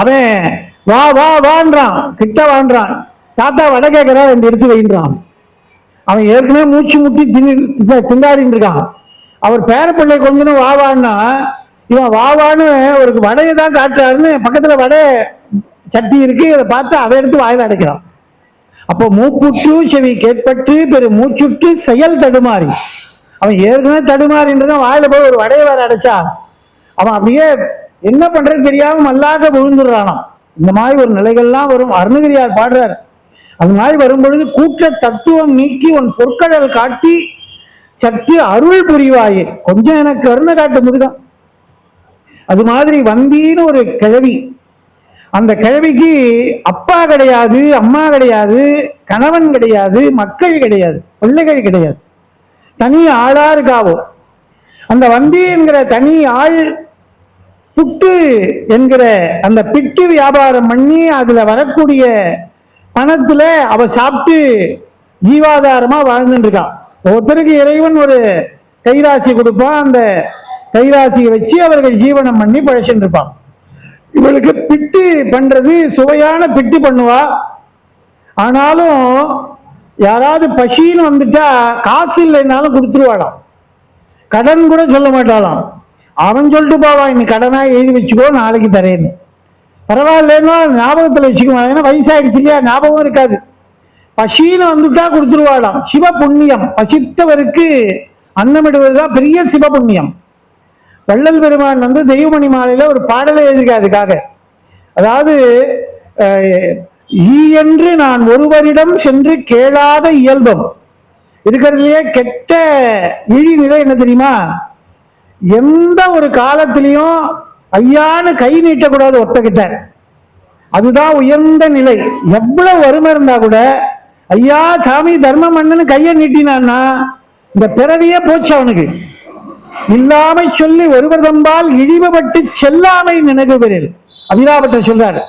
அவன் வா வா வான்றான் கிட்ட வான்றான். தாத்தா வடை கேட்கிறா ரெண்டு எடுத்து வைன்றான். அவன் ஏற்கனவே மூச்சு முட்டி திணி திண்டாடின்னு இருக்கான். அவர் பேரப்பிள்ளை கொஞ்சம் வா வான்னா இவன் வா வான்னு ஒரு வடையை தான் காட்டுறாருன்னு பக்கத்துல வடை சட்டி இருக்கு அதை பார்த்து அதை எடுத்து வாயில் அடைக்கிறான். அப்போ மூக்குட்டு செவி கேட்பட்டு பெரு மூச்சுட்டு செயல் தடுமாறி. அவன் ஏற்கனவே தடுமாறின்றதான் வாயில போய் ஒரு வடையை வேற அடைச்சா அவன் அப்படியே என்ன பண்றது தெரியாம மல்லாக்க விழுந்துடுறானாம். இந்த மாதிரி ஒரு நிலைகள்லாம் வரும். அருணகிரியார் பாடுறார். அது மாதிரி வரும்பொழுது கூட்ட தத்துவம் நீக்கி உன் பொற்கடல் காட்டி சற்று அருள் புரிவாயே. கொஞ்சம் எனக்கு கருணை காட்டு முருகன். அது மாதிரி வந்தின்னு ஒரு கிழவி. அந்த கிழவிக்கு அப்பா கிடையாது அம்மா கிடையாது கணவன் கிடையாது மக்கள் கிடையாது பிள்ளைகள் கிடையாது. தனி ஆளா இருக்காவோ. அந்த வந்தி என்கிற தனி ஆள் புட்டு என்கிற அந்த பிட்டு வியாபாரம் பண்ணி அதில் வரக்கூடிய பணத்தில் அவ சாப்பிட்டு ஜீவாதாரமாக வாழ்ந்துட்டு ஒருத்தருக்கு இறைவன் ஒரு கைராசி கொடுப்பான். அந்த கைராசியை வச்சு அவர்கள் ஜீவனம் பண்ணி பழச்சுட்டு இருப்பான் இவளுக்கு பிட்டு பண்ணுறது சுவையான பிட்டு பண்ணுவா. ஆனாலும் யாராவது பசின்னு வந்துட்டா காசு இல்லைன்னாலும் கொடுத்துருவாளாம். கடன் கூட சொல்ல மாட்டாளாம். அவன் சொல்லிட்டு போவான் இன்னைக்கு கடனாக எழுதி வச்சுக்கோ நாளைக்கு தரேன்னு. பரவாயில்லன்னா ஞாபகத்தில் வச்சுக்குவான். ஏன்னா வயசாகிடுச்சு இல்லையா? ஞாபகம் இருக்காது. பசின்னு வந்துட்டா கொடுத்துருவாளாம். சிவ புண்ணியம் பசித்தவருக்கு அன்னமிடுவது தான் பெரிய சிவ புண்ணியம் வள்ளல் பெருமான் வந்து தெய்வமணி மாலையில் ஒரு பாடலை எழுதியிருக்காரு அதுக்காக. அதாவது அஹ், ஈ என்று நான் ஒருவரிடம் சென்று கேளாத இயல்பம். இருக்கிறதுலயே கெட்ட இழி என்ன தெரியுமா? எந்த ஒரு காலத்திலையும் ஐயான்னு கை நீட்டக்கூடாது ஒத்தக்கிட்ட அதுதான் உயர்ந்த நிலை. எவ்வளவு வறுமை இருந்தா கூட ஐயா சாமி தர்மம் மன்னன்னு கையை நீட்டினான்னா இந்த பிறவியே போச்சு அவனுக்கு. இல்லாமை சொல்லி ஒருவர் தம்பால் இழிவுபட்டு செல்லாமை நினைவுபெறில் அபிராபட்டர் சொல்றாரு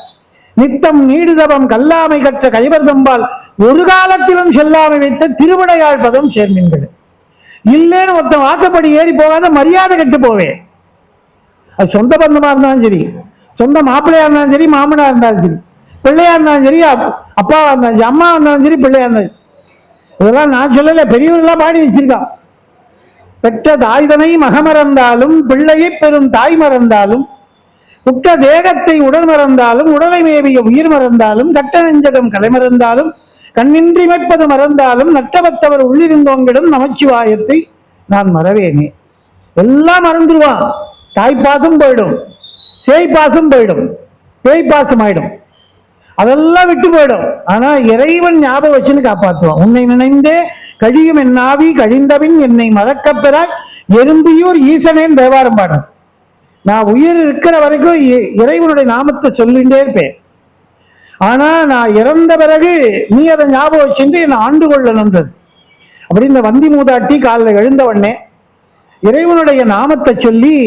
நித்தம் நீடுதபம் கல்லாமை கற்ற கைவர் தம்பால் ஒரு காலத்திலும் செல்லாமை வைத்த திருவிடையாழ்பதம் சேர்ந்தீர்கள் இல்லைன்னு ஒருத்தன் வாக்கப்படி ஏறி போகாத மரியாதை கெட்டு போவேன் அது சொந்த பந்தமா இருந்தாலும் சரி சொந்த மாப்பிள்ளையா இருந்தாலும் சரி மாமனா இருந்தாலும் சரி பிள்ளையா இருந்தாலும் சரி அப்- அப்பாவா இருந்தாலும் சரி அம்மா இருந்தாலும் சரி பிள்ளையா இருந்தாலும் இதெல்லாம் நான் சொல்லல பெரியவர்கள்லாம் பாடி வச்சிருக்கான். பெற்ற தாய்தனை மகமறந்தாலும் பிள்ளையை பெறும் தாய் மறந்தாலும் உற்ற தேகத்தை உடல் மறந்தாலும் உடலை மேவிய உயிர் மறந்தாலும் கட்ட நெஞ்சகம் கலை மறந்தாலும் கண்ணின்றி மேற்பது மறந்தாலும் நட்டவத்தவர் உள்ளிருந்தோங்கிடம் நமச்சிவாயத்தை நான் மறவேனே. எல்லாம் மறந்துடுவான் தாய்ப்பாசம் போயிடும். சேய்ப்பாசம் போயிடும். பேய்ப்பாசம் ஆயிடும் அதெல்லாம் விட்டு போயிடும். ஆனா இறைவன் ஞாபகம் வச்சுன்னு காப்பாற்றுவான். உன்னை நினைந்தே கழியும் என்னாவி கழிந்தவின் கழிந்தபின் என்னை மறக்கப்பெற எறும்பியூர் ஈசனேன் தேவாரம் பாடுறேன் நான் உயிர் இருக்கிற வரைக்கும் இ- இறைவனுடைய நாமத்தை சொல்லிட்டே இருப்பேன். ஆனா நான் இறந்த பிறகு நீ அதை ஞாபகம் வச்சுட்டு என்னை ஆண்டு கொள்ளணுன்றது அப்படி இந்த வந்தி மூதாட்டி காலில் எழுந்தவொடனே இறைவனுடைய நாமத்தை சொல்லி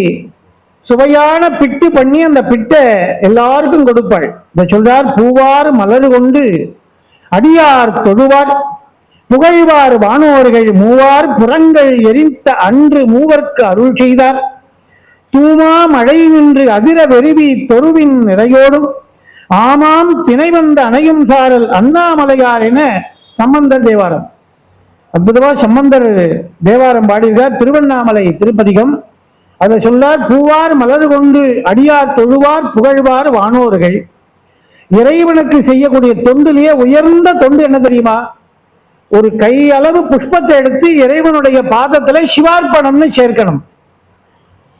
சுவையான பிட்டு பண்ணி அந்த பிட்டை எல்லாருக்கும் கொடுப்பாள். இந்த சொல்றார் பூவார் மலர் கொண்டு அடியார் தொழுவார் புகழ்வார் வானோர்கள் மூவார் புறங்கள் எரித்த அன்று மூவர்க்கு அருள் செய்தார். தூமா மழை நின்று அதிர வெறுவி தொருவின் நிறையோடும் ஆமாம் திணை வந்த அணையும் சாரல் அண்ணாமலையார் என சம்பந்தர் தேவாரம். அற்புதமா சம்பந்தர் தேவாரம் பாடியிருக்கார். திருவண்ணாமலை திருப்பதிகம். அதை சொல்லார் பூவார் மலர் கொண்டு அடியார் தொழுவார் புகழ்வார் வானோர்கள். இறைவனுக்கு செய்யக்கூடிய தொண்டிலேயே உயர்ந்த தொண்டு என்ன தெரியுமா? ஒரு கை அளவு புஷ்பத்தை எடுத்து இறைவனுடைய பாதத்துல சிவார்ப்பணம்னு சேர்க்கணும்.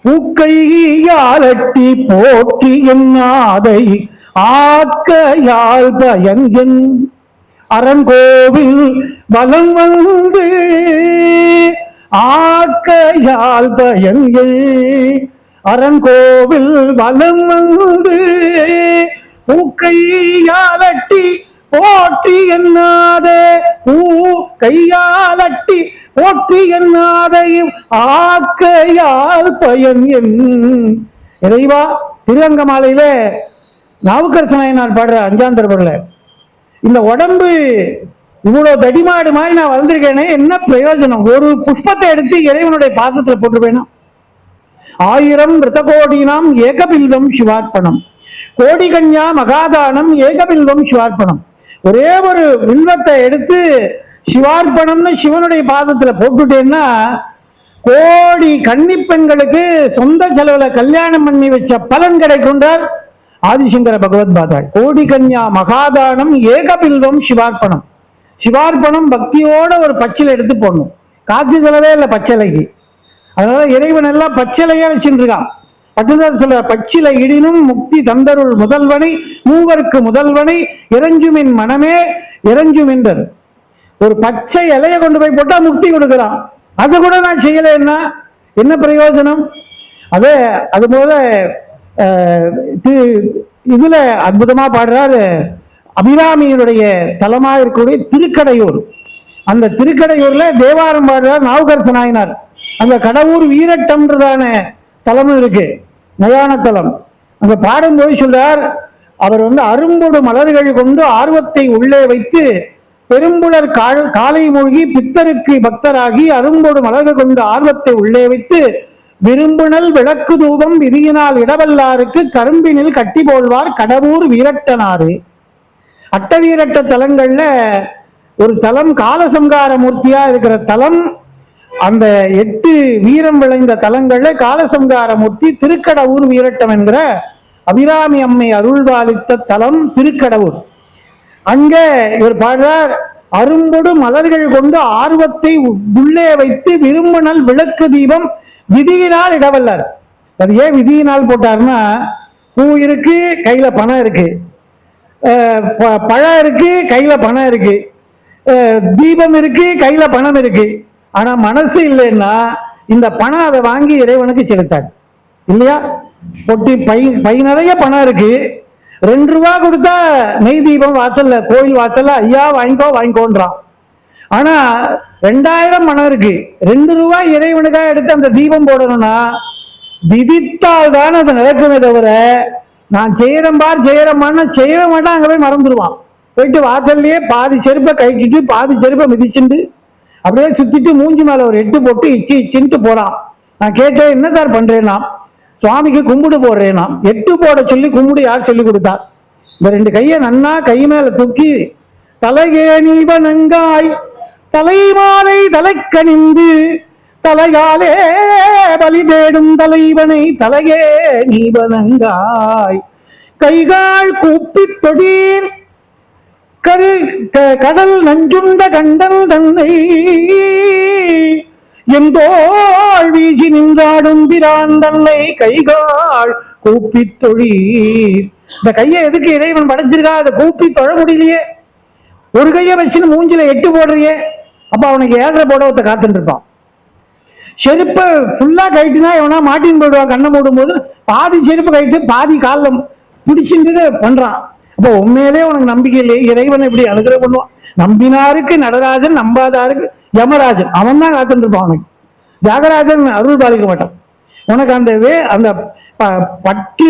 பூக்கையாலட்டி போற்றி என்னாதை ஆக்கையால் யாழ் பயங்கன் அரங்கோவில் வலம் வந்து ஆக்கையால் யாழ் பயங்கன் அரங்கோவில் வலம் வந்து பூக்கையாலட்டி போற்றி என்னாதே பூ கையாலட்டி போற்றி என்னாதையும் ஆக்கையால் பயன் என் இறைவா திருவங்கமாலையில நாவுக்கரச நான் பாடுற அஞ்சாம் தரப்படல இந்த உடம்பு இவ்வளோ தடிமாடு மாதிரி நான் வளர்ந்துருக்கேனே என்ன பிரயோஜனம்? ஒரு புஷ்பத்தை எடுத்து இறைவனுடைய பாதத்துல போட்டுருவேனா ஆயிரம் ரத்தகோடினாம் ஏகபில்வம் சிவார்ப்பணம். கோடிகன்யா மகாதானம் ஏகபில்வம் சிவார்ப்பணம். ஒரே ஒரு வில்வத்தை எடுத்து சிவார்ப்பணம்னு சிவனுடைய பாதத்துல போட்டுட்டேன்னா கோடி கன்னிப்பெண்களுக்கு சொந்த செலவுல கல்யாணம் பண்ணி வச்ச பலன் கிடைக்கும்ன்றார். ஆதிசங்கர பகவத் பாதாள் கோடி கன்யா மகாதானம் ஏகபில்வம் சிவார்ப்பணம். சிவார்ப்பணம் பக்தியோட ஒரு பச்சிலை எடுத்து போடணும். காட்சி செலவே இல்லை பச்சிலைக்கு. அதனால இறைவன் எல்லாம் பச்சிலையே வச்சுருக்கான் இருக்கான் பட்டுதான் சொல்ற பச்சிலை இடினும் முக்தி தந்தருள் முதல்வனை மூவருக்கு முதல்வனை இறஞ்சுமின் மனமே இறஞ்சுமின்றது. ஒரு பச்சை இலைய கொண்டு போய் போட்டா முக்தி கொடுக்குறான். அது கூட நான் செய்யலைன்னா என்ன? பிரயோஜனம்? அதே அது போல அஹ், இதுல அற்புதமா பாடுறாரு அபிராமியினுடைய தலமா இருக்கக்கூடிய திருக்கடையூர். அந்த திருக்கடையூர்ல தேவாரம் பாடுறார் நாவுக்கரசு நாயனார் அந்த கடவுர் வீரட்டம்ன்றதான தலமும் இருக்கு. மயான தலம். அங்க பாடும்போது சொல்றார் அவர் வந்து அரும்பொடு மலர்கள் கொண்டு ஆர்வத்தை உள்ளே வைத்து பெரும்புலர் காலை மூழ்கி பித்தருக்கு பக்தராகி அரும்பொடு மலர்கள் கொண்டு ஆர்வத்தை உள்ளே வைத்து விரும்புணல் விளக்கு தூபம் விதியினால் இடவல்லாருக்கு கரும்பினில் கட்டி போல்வார் கடவுர் வீரட்டனாறு. அட்டவீரட்ட தலங்கள்ல ஒரு தலம் காலசங்கார மூர்த்தியா இருக்கிற தலம் அந்த எட்டு வீரம் விளைந்த தலங்கள்ல காலசங்கார மூர்த்தி திருக்கடவுர் வீரட்டம் என்கிற அபிராமி அம்மை அருள்வாளித்த தலம் திருக்கடவுர். அங்க இவர் பாடுறார் அரும்பொடு மலர்கள் கொண்டு ஆர்வத்தை உள்ளே வைத்து விரும்பினல் விளக்கு தீபம் விதியினால் இடவல்லார். அது ஏன் விதியினால் போட்டாருன்னா பூ இருக்கு கையில பணம் இருக்கு. ப- பழம் இருக்கு கையில பணம் இருக்கு. தீபம் இருக்கு கையில பணம் இருக்கு. ஆனா மனசு இல்லைன்னா இந்த பணம் அதை வாங்கி இறைவனுக்கு செலுத்தாரு. இல்லையா? பொட்டி பை பை நிறைய பணம் இருக்கு. ரெண்டு ரூபா கொடுத்தா நெய் தீபம் வாசல்ல கோயில் வாசல்ல ஐயா வாங்கிக்கோ வாங்கிக்கோன்றான். ஆனா ரெண்டாயிரம் மணம் இருக்கு ரெண்டு ரூபாய் இறைவனுக்காக எடுத்து அந்த தீபம் போடணும்னா விதித்தால் தான் அது நடக்குமே தவிர நான் செய்யறம்பார் பார் செய்ய மாட்டான் அங்க போய் மறந்துடுவான் போயிட்டு வாசல்லையே பாதி செருப்பை கைக்கிட்டு பாதி செருப்பை மிதிச்சுண்டு அப்படியே சுத்திட்டு மூஞ்சி மேல ஒரு எட்டு போட்டு இச்சி இச்சின்ட்டு போறான். நான் கேட்டேன் என்ன சார் பண்றேன்னா? சுவாமிக்கு கும்பிடு போடுறேனா எட்டு போட சொல்லி கும்பிடு யார் சொல்லி கொடுத்தா? இந்த ரெண்டு கையை நன்னா கை மேல தூக்கி தலைகேணி நங்காய் தலைமாலை தலைக்கணிந்து தலையாலே பலி தேடும் தலைவனை தலையே நீ வணங்காய். கைகால் கூப்பித் தொடீர் கரு க- கடல் நஞ்சுண்ட கண்டன் தன்னை. எந்தோள் வீசி நின்றாடும் பிரான் தன்னை கைகால் கூப்பித் தொழீர் இந்த கையை எதுக்கு இறைவன் படைச்சிருக்கா? அதை கூப்பி தொழ முடியலையே. ஒரு கையை வச்சுன்னு மூஞ்சில எட்டு போடுறியே. அப்போ அவனுக்கு ஏழரை போட ஒருத்த காத்துட்டு இருப்பான் செருப்பை ஃபுல்லாக கைட்டுனா எவனா மாட்டின்னு போயிடுவான் கண்ணை மூடும்போது பாதி செருப்பு கைட்டு பாதி காலில் பிடிச்சிட்டு பண்ணுறான் அப்போ உண்மையிலே உனக்கு நம்பிக்கை இல்லையே இறைவன் இப்படி அனுகிரகம் பண்ணுவான். நம்பினாருக்கு நடராஜன் நம்பாதாருக்கு யமராஜன். அவன் தான் காத்துட்டு இருப்பான் அவனுக்கு. தியாகராஜன் அருள் பாலிக்க மாட்டான். உனக்கு அந்த வே அந்த ப- பட்டு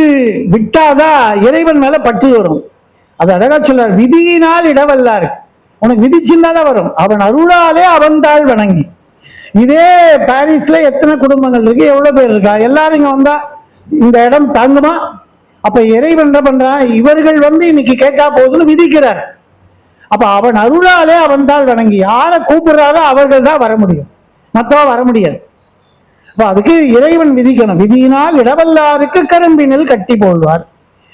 விட்டாதான் இறைவன் மேல பட்டு வரும். அது அழகா சொல்றார் விதியினால் இடவல்லார் உனக்கு விதிச்சுன்னு வரும். அவன் அருளாலே அவன் தாழ் வணங்கி. இதே பாரிஸ்ல எத்தனை குடும்பங்கள் இருக்கு? எவ்வளவு பேர் இருக்கா? எல்லாரும் இங்க வந்தா இந்த இடம் தாங்குமா? அப்ப இறைவன் என்ன பண்றான்? இவர்கள் வந்து இன்னைக்கு கேட்டா போதுன்னு விதிக்கிறார். அப்ப அவன் அருளாலே அவன் தாழ் வணங்கி. யாரை கூப்பிடுறாரோ அவர்கள் தான் வர முடியும். மத்தவா வர முடியாது. அப்ப அதுக்கு இறைவன் விதிக்கணும். விதியினால் இடவல்லாருக்கு கரும்பினில் கட்டி போடுவார்.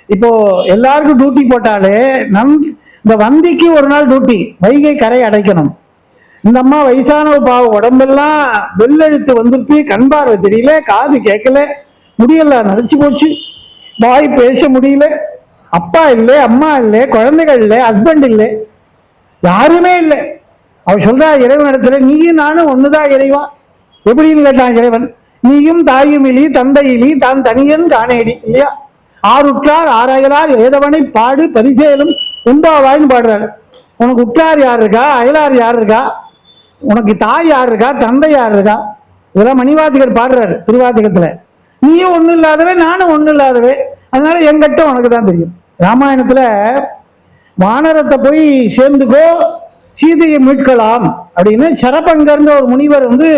இப்போ எல்லாருக்கும் டியூட்டி போட்டாலே நம் இந்த வந்திக்கு ஒரு நாள் டியூட்டி வைகை கரை அடைக்கணும். இந்த அம்மா வயசான பாவம் உடம்பெல்லாம் வெள்ளெழுத்து வந்துருச்சு கண் பார்வை தெரியல காது கேட்கல முடியல நடிச்சு போச்சு. வாய் பேச முடியல. அப்பா இல்லை அம்மா இல்லை குழந்தைகள் இல்லை ஹஸ்பண்ட் இல்லை. யாருமே இல்லை. அவ சொல்றா இறைவன் இடத்துல நீயும் நானும் ஒண்ணுதான் இறைவா. எப்படின்னு கேட்டான் இறைவன்? நீயும் தாயும் இலி தந்தை இலி தான் தனியன் காணேடி. இல்லையா? ஆறுற்றார் ஆராயலார் ஏதவனை பாடு பரிசேலும் உம்பாவாயின்னு பாடுறாரு. உனக்கு உற்றார் யார் இருக்கா அயலார் யார் இருக்கா உனக்கு தாய் யார் இருக்கா தந்தை யார் இருக்கா இதெல்லாம் மணிவாதிகர் பாடுறாரு திருவாதிகத்துல. நீயும் ஒன்றும் இல்லாதவே நானும் ஒன்றும் இல்லாதவே. அதனால என்கிட்ட உனக்கு தான் தெரியும். ராமாயணத்துல வானரத்தை போய் சேர்ந்துக்கோ சீதையை மீட்கலாம் அப்படின்னு சரபங்கர்ன்ற ஒரு முனிவர் வந்து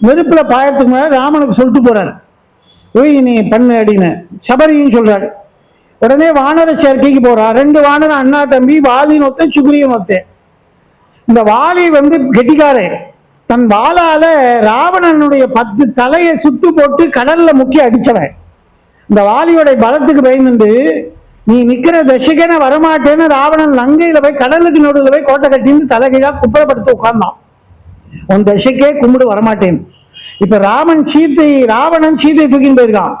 நெருப்புல பாயத்துக்கு முன்னாடி ராமனுக்கு சொல்லிட்டு போறாரு. போய் நீ பண்ணு அப்படின்னு. சபரியும் சொல்றாரு. உடனே வானர சேர்க்கைக்கு போறான் ரெண்டு வானரம் அண்ணா தம்பி வாலின் ஒத்த சுக்ரியன் ஒத்த. இந்த வாலி வந்து கெட்டிக்காரே. தன் வாளால ராவணனுடைய பத்து தலையை சுட்டு போட்டு கடல்ல முக்கி அடிச்சவன். இந்த வாலியோட பலத்துக்கு பயந்து நீ நிக்கிற தசைக்கன வரமாட்டேன்னு ராவணன் லங்கையில போய் கடலுக்கு நடுவில் போய் கோட்டை கட்டின்னு தலைகீழா குப்பைப்படுத்த உட்கார்ந்தான். உன் தசைக்கே கும்பிடு வரமாட்டேன் இப்ப ராமன் சீத்தை ராவணன் சீத்தை தூக்கின்னு போயிருக்கான்.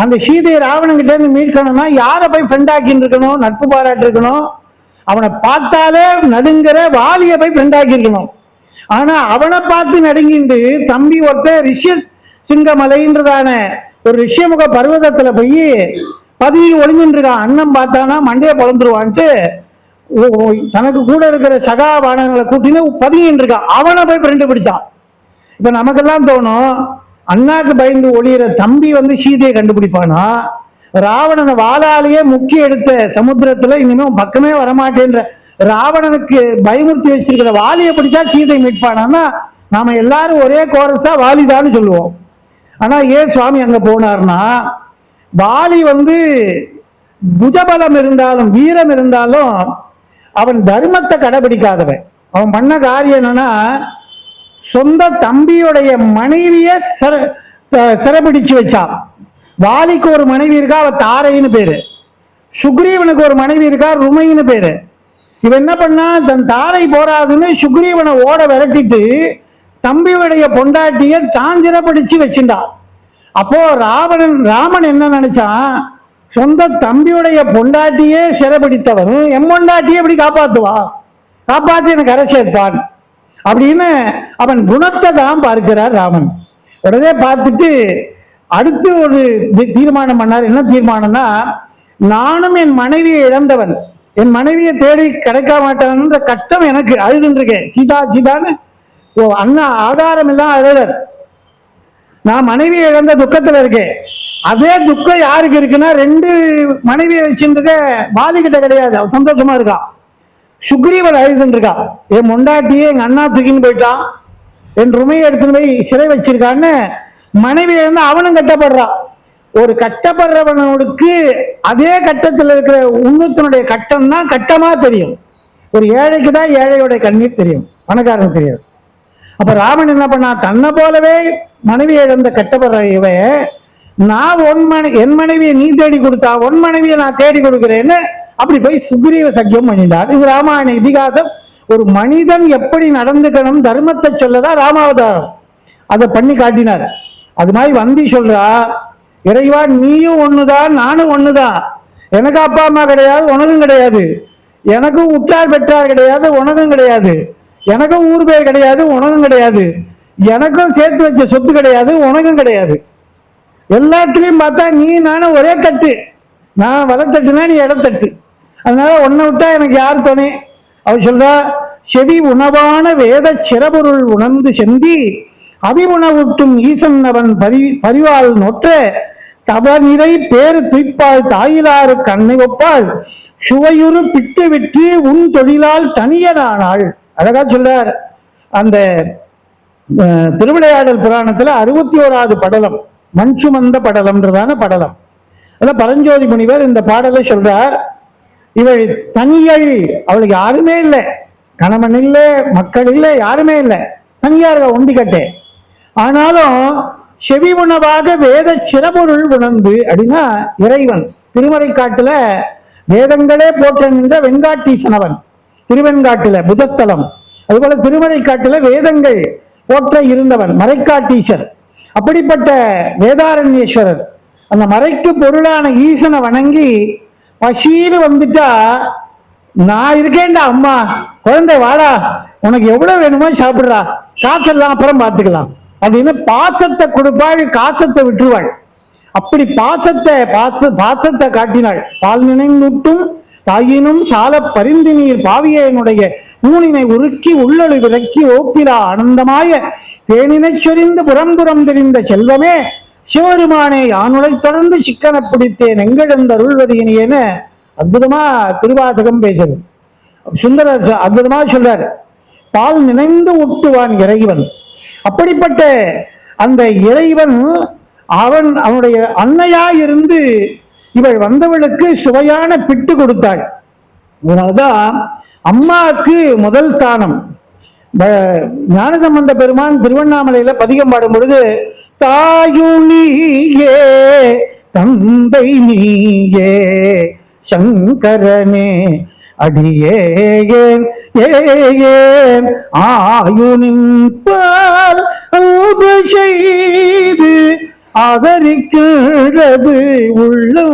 அந்த சீதையை ராவணங்கிட்ட இருந்து மீட்கணும்னா யாரை போய் ஃப்ரெண்ட் இருக்கணும்? நட்பு பாராட்டி இருக்கணும். அவனை பார்த்தாலே நடுங்கிற வாலியை போய் ஃப்ரெண்ட் ஆக்கி இருக்கணும். ஆனா அவனை பார்த்து நடுங்கிண்டு தம்பி ஒருத்தன் ரிஷி சிங்கமலைன்றதான ஒரு ரிஷியமுக பர்வதத்துல போய் பதவி ஒளிஞ்சுட்டு அண்ணன் பார்த்தானா மண்டையை பொழந்துருவான்ட்டு ஓ- தனக்கு கூட இருக்கிற சகா பானங்களை கூட்டின்னு பதுங்கின்னு இருக்கான் அவனை போய் ஃப்ரெண்டு பிடிச்சான். இப்ப நமக்கெல்லாம் தோணும் அண்ணாக்கு பயந்து ஒளியிற தம்பி வந்து சீதையை கண்டுபிடிப்பானா ராவணனை வாளாலேயே முக்கி எடுத்த சமுத்திரத்துல இனிமே பக்கமே வரமாட்டேன்ற ராவணனுக்கு பயமுறுத்தி வச்சிருக்கிற வாலியை பிடிச்சா சீதை மீட்பானா நாம எல்லாரும் ஒரே கோரஸா வாலிதான்னு சொல்லுவோம். ஆனா ஏன் சுவாமி அங்க போனார்னா வாலி வந்து புஜபலம் இருந்தாலும் வீரம் இருந்தாலும் அவன் தர்மத்தை கடைபிடிக்காதவன். அவன் பண்ண காரியம் என்னன்னா சொந்த தம்பியுடைய மனைவிய சிற த- வச்சான் வாலிக்கு ஒரு மனைவி இருக்கா அவ தாரைன்னு பேரு. சுக்ரீவனுக்கு ஒரு மனைவி இருக்கா ருமைன்னு பேரு. இவன் என்ன பண்ணா தன் தாரை போராதுன்னு சுக்ரீவனை ஓட விரட்டிட்டு தம்பியுடைய பொண்டாட்டிய தான் சிறப்பிடிச்சு வச்சிருந்தான் அப்போ ராவணன் ராமன் என்ன நினைச்சான் சொந்த தம்பியுடைய பொண்டாட்டியே சிறப்பிடித்தவன் என் பொண்டாட்டியே எப்படி காப்பாத்துவா? காப்பாத்தி எனக்கு அரை சேர்த்தான் அப்படின்னு அவன் குணத்தை தான் பார்க்கிறார் ராமன். உடனே பார்த்துட்டு அடுத்து ஒரு தீர்மானம் பண்ணார். என்ன தீர்மானம்னா நானும் என் மனைவியை இழந்தவன். என் மனைவியை தேடி கிடைக்க மாட்டான்ற கஷ்டம் எனக்கு அழுதுன்றிருக்கேன் சீதா சீதான்னு? ஓ அண்ணா ஆதாரம் எல்லாம் அழுதர். நான் மனைவியை இழந்த துக்கத்துல இருக்கேன் அதே துக்கம் யாருக்கு இருக்குன்னா ரெண்டு மனைவியை வச்சுருக்க பாதிக்கிட்ட கிடையாது. அவன் சந்தோஷமா இருக்கான். சுக்ரீவன் அழுதுன்னு இருக்கான் என் மொண்டாட்டியே எங்க அண்ணா தூக்கின்னு போயிட்டான். என் ருமையை எடுத்துன்னு போய் சிறை வச்சிருக்கான்னு மனைவியை இழந்து அவனும் கட்டப்படுறான் ஒரு கட்டப்படுறவனுக்கு அதே கட்டத்தில் இருக்கிற உன்னத்தினுடைய கட்டம் தான் கட்டமா தெரியும். ஒரு ஏழைக்கு தான் ஏழையோட கண்ணீர் தெரியும். பணக்காரன் தெரியாது. அப்ப ராமன் என்ன பண்ணா தன்னை போலவே மனைவி இழந்த கட்டப்படுற இவன் நான் உன் மனை என் மனைவியை நீ தேடி கொடுத்தா உன் மனைவியை நான் தேடி கொடுக்குறேன்னு அப்படி போய் சுக்ரீவ சக்கியம் பண்ணினார் இது ராமாயண இதிகாசம். ஒரு மனிதன் எப்படி நடந்துக்கணும் தர்மத்தை சொல்லதான் ராமாவதாரம். அதை பண்ணி காட்டினார். அது மாதிரி வந்தி சொல்றா இறைவா நீயும் ஒண்ணுதான் நானும் ஒண்ணுதான் எனக்கு அப்பா அம்மா கிடையாது உனக்கும் கிடையாது. எனக்கும் உற்றார் பெற்றார் கிடையாது உனக்கும் கிடையாது. எனக்கும் ஊர் பேர் கிடையாது உனக்கும் கிடையாது. எனக்கும் சேர்த்து வச்ச சொத்து கிடையாது உனக்கும் கிடையாது. எல்லாத்துலேயும் பார்த்தா நீ நானும் ஒரே தட்டு. நான் வலத்தட்டுனா நீ இடத்தட்டு. அதனால உன்னை விட்டா எனக்கு யார் துணை? அவர் சொல்றா செவி உணவான வேத சிறபொருள் உணர்ந்து செந்தி அவி உணவுட்டும் ஈசன் அவன் பரி பரிவாள் நொற்ற தவநிறை பேர் துய்ப்பாள் தாயிலாறு கண்ணை ஒப்பாள் சுவையுறு பிட்டு விட்டு உன் தொழிலால் தனியனானாள் அழகா சொல்றார். அந்த திருவிளையாடல் புராணத்துல அறுபத்தி ஓராவது படலம் மண் சுமந்த படலம்ன்றதான படலம். அதான் பரஞ்சோதி முனிவர் இந்த பாடலை சொல்றார். இவள் தனியள். அவளுக்கு யாருமே இல்லை. கணவன் இல்லை மக்கள் இல்லை யாருமே இல்லை. தனியா இருக்க ஒண்டிக்கட்டே ஆனாலும் செவி உணவாக வேத சிறபொருள் உணர்ந்து அப்படின்னா இறைவன். திருமறை காட்டுல வேதங்களே போற்ற நின்ற வெண்காட்டீசனவன் திருவெண்காட்டுல புதஸ்தலம் அதுபோல திருமறை காட்டுல வேதங்கள் போற்ற இருந்தவன் மறைக்காட்டீசர் அப்படிப்பட்ட வேதாரண்யேஸ்வரர். அந்த மறைக்கு பொருளான ஈசனை வணங்கி பசின்னு வந்துட்டா நான் இருக்கேன்டா அம்மா. குழந்தை வாடா. உனக்கு எவ்வளவு வேணுமோ சாப்பிடுறா. காசெல்லாம் அப்புறம் பார்த்துக்கலாம். அப்படின்னு பாசத்தை கொடுப்பாள் காசத்தை விட்டுருவாள். அப்படி பாசத்தை பாச பாசத்தை காட்டினாள். பால் நினைந்துட்டும் தாயினும் சால பரிந்து நீர் பாவியனுடைய ஊனினை உருக்கி உள்ளொளி விளக்கி ஓப்பிலா ஆனந்தமாய தேனினை சொரிந்து புறம்புறம் தெரிந்த செல்வமே சிவபெருமானே யானுடை தொடர்ந்து சிக்கன பிடித்தேன். எங்கெழுந்த அருள்வதியினேன்னு அற்புதமா திருவாசகம் பேசுது. சுந்தரர் அற்புதமா சொல்றாரு. பால் நினைந்து ஊட்டுவான் இறைவன். அப்படிப்பட்ட அந்த இறைவன் அவன் அவனுடைய அன்னையா இருந்து இவள் வந்தவளுக்கு சுவையான பிட்டு கொடுத்தாள். அதனால்தான் அம்மாவுக்கு முதல் தானம். ஞானசம்பந்த பெருமான் திருவண்ணாமலையில பதிகம் பாடும் பொழுது தாயுளியே தந்தை நீயே சங்கரனே அடியே ஏன் ஆயுனின் பால் அன்பு செய்து ஆதரிக்கிறது உள்ளோ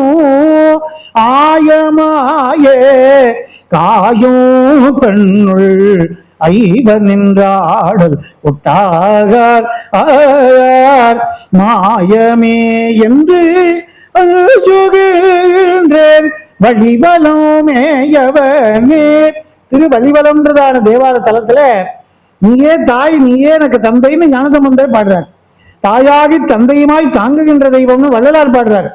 ஆயமாயே காயும் கண்ணுள் ஐவர் நின்றாடல் ஒட்டாகார் மாயமே என்று அழுகின்றேன் வழிவலமேயவனே திரு வழிவலம்ன்றதான தேவார தலத்துல நீயே தாய் நீயே எனக்கு தந்தைன்னு ஞானசம்பந்தர் பாடுறார். தாயாகி தந்தையுமாய் தாங்குகின்ற தெய்வம்னு வள்ளலார் பாடுறார்.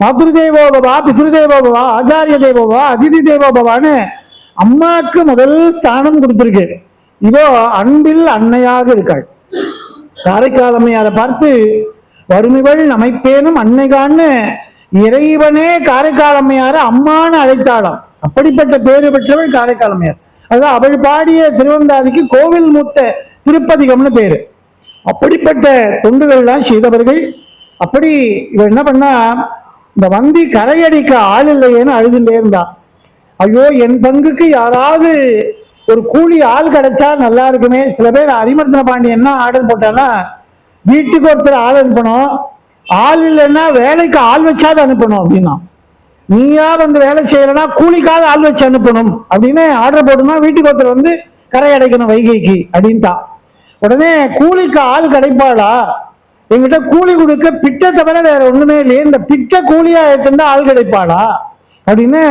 மாத்ரு தேவோபவா பித்ரு தேவோபவா ஆச்சாரிய தேவோபவா அதிதி தேவோபவான்னு அம்மாவுக்கு முதல் ஸ்தானம் கொடுத்திருக்கு. இதோ அன்பில் அன்னையாக இருக்காள். காரைக்கால் அம்மையாரை பார்த்து வறுமைகள் அமைப்பேனும் அன்னைகான்னு இறைவனே காரைக்கால் அம்மையாரை அம்மான்னு அழைத்தாளாம். அப்படிப்பட்ட பேரு பெற்றவள் காரைக்கால் அம்மையார் அதான் அவள் பாடிய திருவந்தாதிக்கு கோவில் மூத்த திருப்பதிகம்னு பேரு. அப்படிப்பட்ட தொண்டுகள்லாம் செய்தவர்கள் அப்படி இவன் என்ன பண்ணா இந்த வந்தி கரையடிக்க ஆள் இல்லையேன்னு அழுதுட்டே இருந்தான். ஐயோ என் பங்குக்கு யாராவது ஒரு கூலி ஆள் கிடைச்சா நல்லா இருக்குமே. சில பேர் அரிமர்த்தன பாண்டி என்ன ஆர்டர் போட்டான்னா வீட்டுக்கு ஒருத்தர் ஆள் அனுப்பணும். ஆள் இல்லைன்னா வேலைக்கு ஆள் வச்சாது அனுப்பணும் அப்படின்னா. நீயா வந்து வேலை செய்யலன்னா கூலிக்காவது ஆள் வச்சு அனுப்பணும் அப்படின்னு ஆர்டர் போட்டோம்னா வீட்டுக்கு ஒருத்தர் வந்து கரை அடைக்கணும் வைகைக்கு அப்படின்ட்டா. உடனே கூலிக்கு ஆள் கிடைப்பாளா? எங்கிட்ட கூலி கொடுக்க பிட்டை தவிர வேற ஒண்ணுமே இல்லையே. இந்த பிட்டை கூலியா எடுத்துட்டா ஆள் கிடைப்பாளா? அப்படின்னு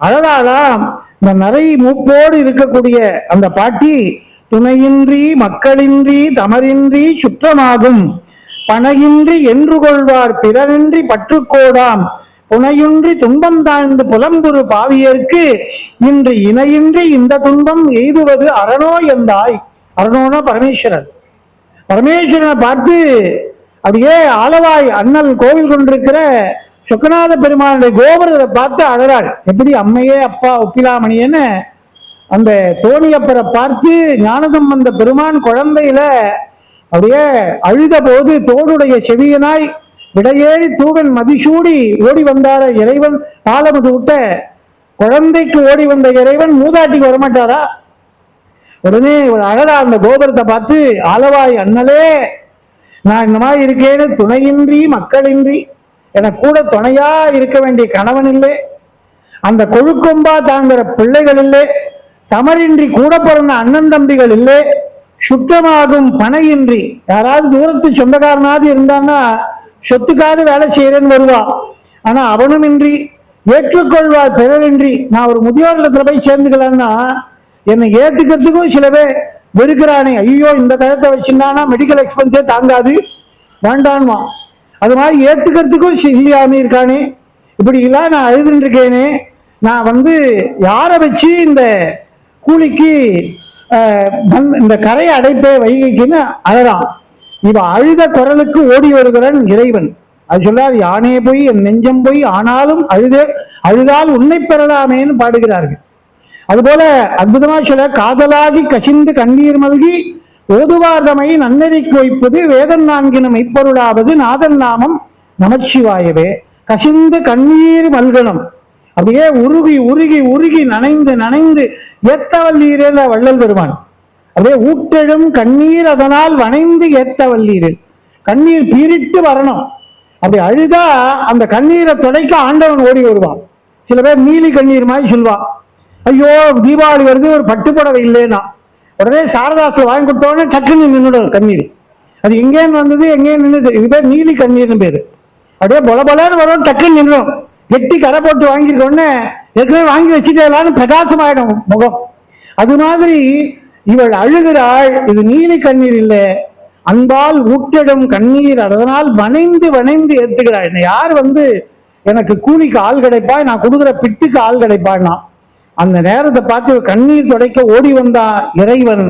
அழகாதான் இந்த நரை மூப்போடு இருக்கக்கூடிய அந்த பாட்டி துணையின்றி மக்களின்றி தமரின்றி சுற்றமாகும். பனையின்றி என்று கொள்வார் பிறரின்றி பற்றுக்கோடாம் புனையுன்றி துன்பம் தாழ்ந்து புலம்புரு பாவியர்க்கு இன்று இணையின்றி இந்த துன்பம் எய்துவது அரணோ எந்தாய் அரணோனா பரமேஸ்வரன். பரமேஸ்வரனை பார்த்து அப்படியே ஆளவாய் அண்ணல் கோவில் கொண்டிருக்கிற சொக்கநாத பெருமானுடைய கோபுரத்தை பார்த்து அழறாள். எப்படி அம்மையே அப்பா ஒப்பிலாமணியன்னு அந்த தோணியப்பரை பார்த்து ஞானசம்பந்த பெருமான் குழந்தையில அப்படியே அழுத போது தோடுடைய செவியனாய் விடையேறி தூவன் மதிசூடி ஓடி வந்தார இறைவன். பாலமது விட்ட குழந்தைக்கு ஓடி வந்த இறைவன் மூதாட்டிக்கு வரமாட்டாரா? உடனே ஒரு அழகா அந்த கோபுரத்தை பார்த்து ஆலவாய் அண்ணலே நான் இந்த மாதிரி இருக்கேன்னு துணையின்றி மக்களின்றி எனக்கு கூட துணையா இருக்க வேண்டிய கணவன் இல்லை. அந்த கொழுக்கொம்பா தாங்குற பிள்ளைகள் இல்லை. தமரின்றி கூட பிறந்த அண்ணன் தம்பிகள் இல்லை. சுத்தமாகும் பனையின்றி. யாராவது தூரத்து சொந்தக்காரனாவது இருந்தான்னா சொத்துக்காவது வேலை செய்யறேன்னு வருவான் ஆனா அவனுமின்றி ஏற்றுக்கொள்வார் பிறரின்றி. நான் ஒரு முதியோர் இடத்துல போய் சேர்ந்துக்கலான்னா என்னை ஏத்துக்கிறதுக்கும் சில பேர் வெறுக்கிறானே. ஐயோ இந்த கழுத்தை வச்சிருந்தானா மெடிக்கல் எக்ஸ்பென்ஸே தாங்காது. வேண்டான்வான் அது மாதிரி ஏற்றுக்கிறதுக்கும் இல்லையாமி இருக்கானே. இப்படி நான் அழுதுன்னு இருக்கேனே. நான் வந்து யாரை வச்சு இந்த கூலிக்கு வந்து இந்த கரையை அடைப்பே வைகைக்குன்னு அழறான். இவன் அழுத குரலுக்கு ஓடி வருகிறன் இறைவன். அது சொல்லாது யானே போய் என் நெஞ்சம் போய் ஆனாலும் அழுதே அழுதால் உன்னை பெறலாமேன்னு பாடுகிறார்கள். அதுபோல அற்புதமா சொல்ல காதலாகி கசிந்து கண்ணீர் மல்கி ஓதுவார்தமை நன்னெறிக்கு வைப்பது வேதன் நான்கின மெய்ப்பொருளாவது நாதன் நாமம் நமச்சிவாயவே. கசிந்து கண்ணீர் மல்கணம். அப்படியே உருகி உருகி உருகி நனைந்து நனைந்து ஏத்தவல்லீரேல வள்ளல் பெருமான். அப்படியே ஊட்டெழும் கண்ணீர் அதனால் வணைந்து ஏத்தவல்லீரில் கண்ணீர் பீரிட்டு வரணும். அப்படி அழுதா அந்த கண்ணீரை துடைக்க ஆண்டவன் ஓடி வருவான். சில பேர் நீலி கண்ணீர் மாதிரி சொல்லுவான் ஐயோ தீபாவளி வருது ஒரு பட்டு புடவை இல்லைன்னா. உடனே சாரதாசில் வாங்கி கொடுத்தோடனே டக்குன்னு நின்றுடும் கண்ணீர். அது எங்கேன்னு வந்தது எங்கேன்னு நின்றுது இது பேர் நீலி கண்ணீர்னு பேர். அப்படியே பொல பொலன்னு வரும் டக்குன்னு நின்றுடும். கெட்டி கரை போட்டு வாங்கியிருக்கோடனே ஏற்கனவே வாங்கி வச்சுட்டேலான்னு பிரகாசமாயிடும் முகம். அது மாதிரி இவள் அழுகிறாள் இது நீலி கண்ணீர் இல்லை. அன்பால் ஊட்டிடும் கண்ணீர் அதனால் வணைந்து வணைந்து ஏற்றுகிறாள் என்னை யார் வந்து எனக்கு கூலிக்கு ஆள் கிடைப்பா நான் கொடுக்குற பிட்டுக்கு ஆள் கிடைப்பான்னா அந்த நேரத்தை பார்த்து கண்ணீர் துடைக்க ஓடி வந்தா இறைவன்